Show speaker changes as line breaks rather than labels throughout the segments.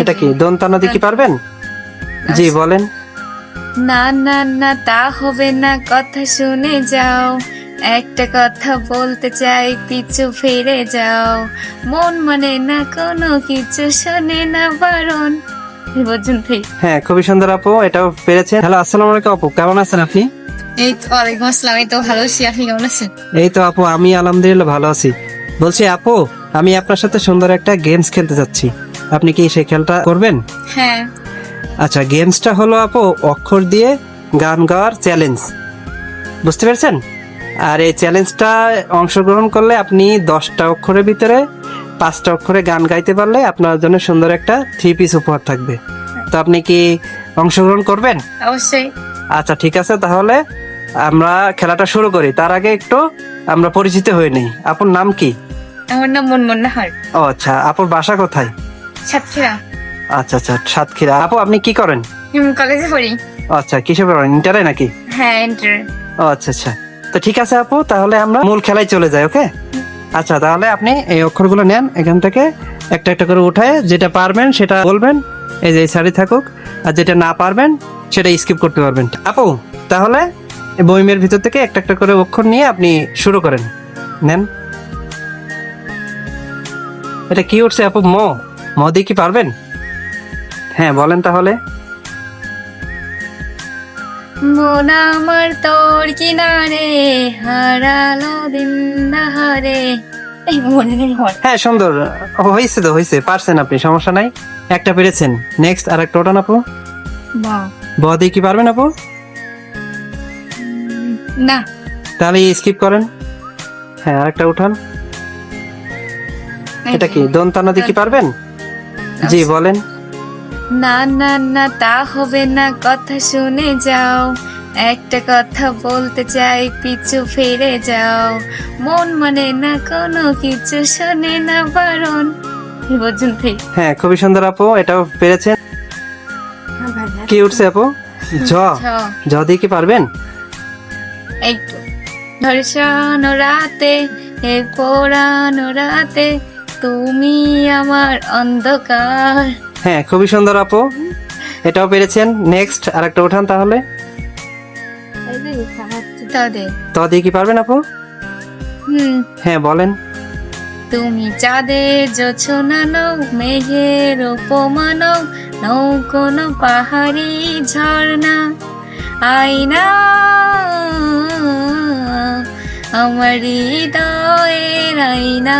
এটা কি দন্তা নদী কি পারবেন? জি বলেন।
না না না তা হবে না কথা শুনে যাও। একটা কথা বলতে চাই পিছু ফিরে যাও। মন মানে না কোনো কিছু শোনে না বারণ।
হ্যাঁ খুবই সুন্দর আপু এটাও পেরেছেন। হ্যালো আসসালামু আলাইকুম আপু কেমন আছেন আপনি?
এই তো ওয়ালাইকুম আসসালাম এই তো ভালো আছি আপনি কেমন আছেন?
এই তো আপু আমি আলহামদুলিল্লাহ ভালো আছি। বলছি আপু আমি আপনার সাথে সুন্দর একটা গেমস খেলতে যাচ্ছি। আপনি কি সেই খেলটা করবেন?
হ্যাঁ।
আচ্ছা গেমসটা হলো আপু অক্ষর দিয়ে গান গাওয়ার চ্যালেঞ্জ। বুঝতে পেরেছেন? আর এই চ্যালেঞ্জটা অংশগ্রহণ করলে আপনি দশটা অক্ষরের ভিতরে পাঁচটা অক্ষরে গান গাইতে পারলে আপনার জন্য সুন্দর একটা থ্রি পিস উপহার থাকবে। তো আপনি কি অংশগ্রহণ করবেন?
অবশ্যই।
আচ্ছা ঠিক আছে তাহলে আমরা খেলাটা শুরু করি। তার আগে একটু আমরা পরিচিত হয়ে নেই। আপনার নাম কি?
আমার নাম মনমন নাহার।
ও আচ্ছা আপুর বাসা কোথায়?
সাতক্ষীরা।
আচ্ছা আচ্ছা সাতক্ষীরা। আপু আপনি কি করেন?
কলেজে পড়ি।
আচ্ছা কিসে পড়েন? ইন্টারে নাকি?
হ্যাঁ এন্টার
ও আচ্ছা আচ্ছা। তো ঠিক আছে আপু তাহলে আমরা মূল খেলায় চলে যাই ওকে? আচ্ছা তাহলে আপনি এই অক্ষরগুলো নেন এখান থেকে। একটা একটা করে উঠায় যেটা পারবেন সেটা বলবেন। এই যে সারি থাকুক আর যেটা না পারবেন সেটা স্কিপ করতে পারবেন। আপু তাহলে বইমের ভিতর থেকে একটা একটা করে অক্ষর নিয়ে আপনি শুরু করেন। নেন। এটা কি উঠছে আপু? ম। ম দিয়ে কি পারবেন? হ্যাঁ বলেন তাহলে।
মন আমার তোর কিনারে হারালো দিন নাহারে।
হ্যাঁ সুন্দর। হয়েছে তো হয়েছে পারছেন আপনি সমস্যা নাই। একটা পেরেছেন। নেক্সট আর একটা ওঠান আপু।
বাহ
ব কি পারবেন আপু?
না।
তাহলে স্কিপ করেন। হ্যাঁ আরেকটা উঠান। এটা কি দন্তা নদী কি পারবেন? জি বলেন।
না না না তা হবে না। কথা শুনে যাও। একটা কথা বলতে চাই পিছু ফিরে যাও। মন মানে না কোনো কিছু শোনে না বারণ। পর্যন্ত
হ্যাঁ খুবই সুন্দর আপু। এটাও পেরেছেন। কি উঠছে আপু? জ জ দিয়ে কি পারবেন?
একটু ধর্ষণ রাতে এ পোড়ানো রাতে তুমি আমার অন্ধকার।
হ্যাঁ খুবই সুন্দর আপু। এটাও পেরেছেন। নেক্সট আর একটা উঠান তাহলে।
তাদের।
ত দিয়ে কি পারবেন আপু?
হুম।
হ্যাঁ বলেন।
তুমি চাঁদের জোছনা নও মেঘের উপমান নৌ কোনো পাহাড়ি ঝর্ণা। আইনা আমার হৃদয়ের আইনা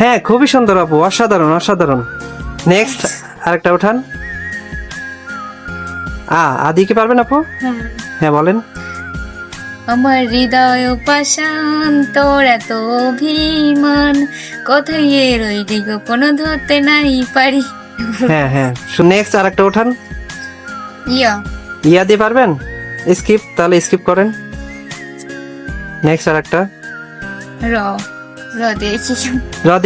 হ্যাঁ খুবই সুন্দর আপু অসাধারণ অসাধারণ। নেক্সট আরেকটা উঠান। আ আদি কি পারবেন আপু? হ্যাঁ। বলেন।
আমার হৃদয় পাশান তোর এত অভিমান। কোথায় এর ওই গোপন ধরতে নাই পারি।
হ্যাঁ হ্যাঁ। নেক্সট আরেকটা উঠান।
ইয়া।
ইয়া দিয়ে পারবেন? স্কিপ তাহলে স্কিপ করেন। নেক্সট আরেকটা।
র। র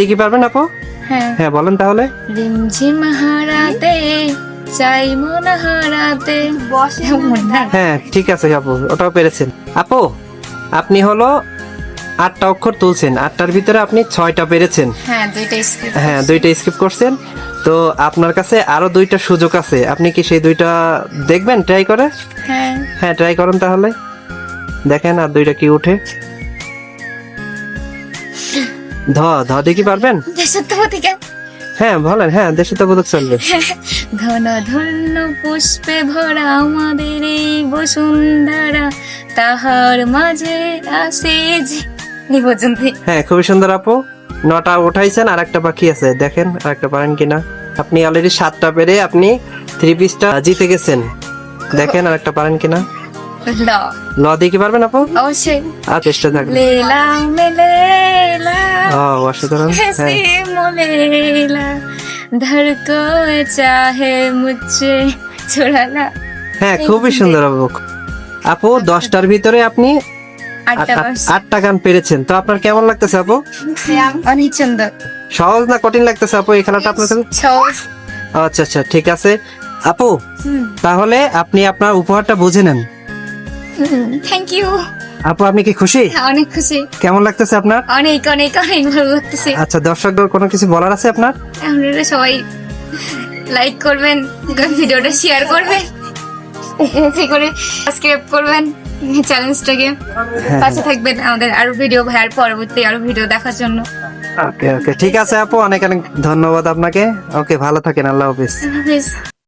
কি পারবেন আপু?
হ্যাঁ।
হ্যাঁ বলেন তাহলে।
রিমঝিম হারাতে চাই মন হারাতে বসে
হ্যাঁ ঠিক আছে আপু ওটাও পেরেছেন। আপু আপনি হলো আটটা অক্ষর তুলছেন আটটার ভিতরে আপনি ছয়টা পেরেছেন।
হ্যাঁ দুইটা স্কিপ
হ্যাঁ দুইটা স্কিপ করছেন। তো আপনার কাছে আরও দুইটা সুযোগ আছে। আপনি কি সেই দুইটা দেখবেন? ট্রাই করে?
হ্যাঁ।
হ্যাঁ ট্রাই করেন তাহলে। দেখেন আর দুইটা কি উঠে। ধ ধ কি পারবেন?
দেশাত্মতিকা
হ্যাঁ বলেন হ্যাঁ দেশে তো বোধক চলবে।
ঘন ধন্য পুষ্পে ভরা আমাদের এই বসুন্ধরা তাহার মাঝে আসে যে এই
হ্যাঁ খুবই সুন্দর আপু। নটা উঠাইছেন আর একটা পাখি আছে। দেখেন আর একটা পারেন কিনা। আপনি অলরেডি সাতটা পেরে আপনি থ্রি পিসটা জিতে গেছেন। দেখেন আর একটা পারেন কিনা।
ল
ল দিয়ে কি পারবেন আপু?
অবশ্যই।
আর চেষ্টা থাকবে।
লেলা মেলেলা
ও অসাধারণ। হ্যাঁ।
চাহে মুঝে ছোড়ানা
হ্যাঁ খুবই সুন্দর আপু। আপু আচ্ছা। দশটার ভিতরে আপনি
আটটা
গান পেরেছেন। তো আপনার কেমন লাগতেছে আপু?
অনেক সুন্দর
সহজ না কঠিন লাগতেছে আপু এই খেলাটা আপনার
সহজ।
আচ্ছা আচ্ছা ঠিক আছে। আপু তাহলে আপনি আপনার উপহারটা বুঝে নেন।
থ্যাংক ইউ
আপু আপনি কি খুশি?
অনেক খুশি।
কেমন লাগতেছে আপনার?
অনেক অনেক অনেক ভালো লাগতেছে।
আচ্ছা দর্শক কোনো কিছু বলার আছে আপনার?
আপনারা সবাই লাইক করবেন ভিডিওটা শেয়ার করবেন এতে করে সাবস্ক্রাইব করবেন চ্যালেঞ্জটাকে
হ্যাঁ।
পাশে থাকবেন আমাদের আরও ভিডিও ভাইয়ার পরবর্তী আরও ভিডিও দেখার জন্য।
ওকে ওকে ঠিক আছে আপু অনেক অনেক ধন্যবাদ আপনাকে। ওকে ভালো থাকেন আল্লাহ
হাফেজ।